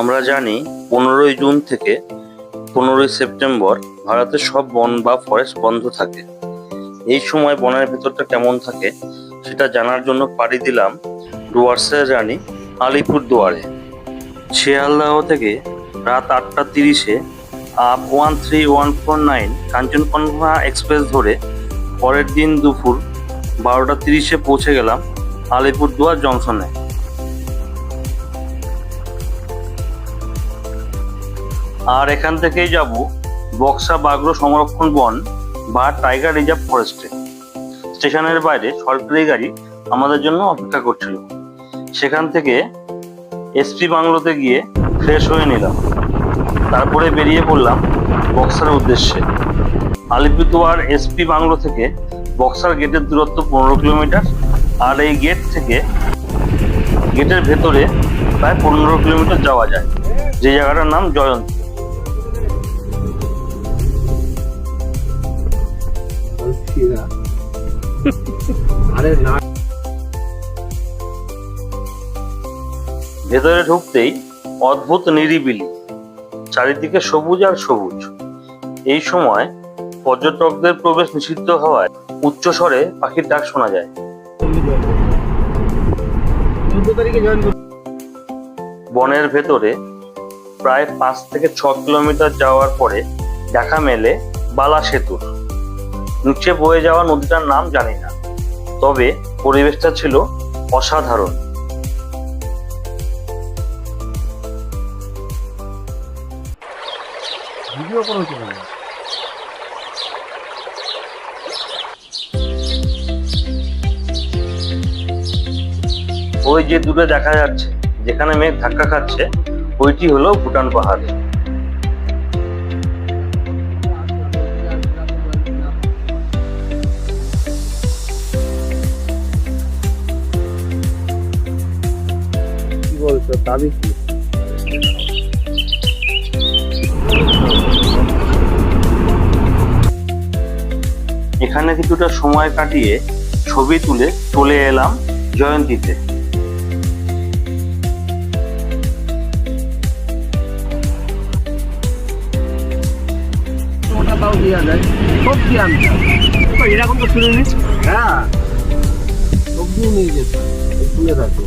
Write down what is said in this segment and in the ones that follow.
আমরা জানি পনেরোই জুন থেকে পনেরোই সেপ্টেম্বর ভারতের সব বন বা ফরেস্ট বন্ধ থাকে। এই সময় বনের ভেতরটা কেমন থাকে সেটা জানার জন্য পাড়ি দিলাম ডুয়ার্সের রানী আলিপুর দুয়ারে শিয়ালদাহ থেকে রাত আটটা তিরিশে up one three one four nine Kanchankanya express ধরে পরের দিন দুপুর বারোটা তিরিশে পৌঁছে গেলাম আলিপুরদুয়ার জংশনে। আর এখান থেকেই যাব বক্সা বাগড়ো সংরক্ষণ বন বা টাইগার রিজার্ভ ফরেস্টে। স্টেশনের বাইরে সরকারি গাড়ি আমাদের জন্য অপেক্ষা করছিল। সেখান থেকে এসপি বাংলোতে গিয়ে ফ্রেশ হয়ে নিলাম। তারপরে বেরিয়ে পড়লাম বক্সার উদ্দেশ্যে। আলিপুরদুয়ার এসপি বাংলো থেকে বক্সার গেটের দূরত্ব পনেরো কিলোমিটার আর এই গেট থেকে গেটের ভেতরে প্রায় পনেরো কিলোমিটার যাওয়া যায়। যে জায়গাটার নাম জয়ন্তী। আরে না। ভেতরে ঢুকতেই অদ্ভুত নিরিবিলি চারিদিকে সবুজ আর সবুজ। এই সময় পর্যটকদের প্রবেশ নিষিদ্ধ হওয়ায় উচ্চ স্বরে পাখির ডাক শোনা যায়। বনের ভেতরে প্রায় পাঁচ থেকে ছ কিলোমিটার যাওয়ার পরে দেখা মেলে বালা সেতুর নিচে বয়ে যাওয়া নদীটার নাম জানি না তবে পরিবেশটা ছিল অসাধারণ। ভিডিও করে চলে না ওই যে দূরে দেখা যাচ্ছে যেখানে মেঘ ধাক্কা খাচ্ছে ওইটি হলো ভুটান পাহাড়। বলছো দাবি কি? এখানে কিছুটা সময় কাটিয়ে ছবি তুলে চলে এলাম জয়ন্তীতে। ওটা দেওয়া যায় সবজি আনতে এরকম তো শুনে নিচ্ছি হ্যাঁ সবজিও নিয়ে যেতে শুনে থাকো।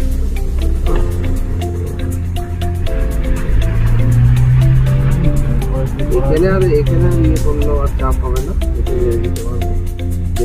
এখানে আর এখানে ইয়ে করলেও আর চাপ হবে না। এখানে দিতে পারবে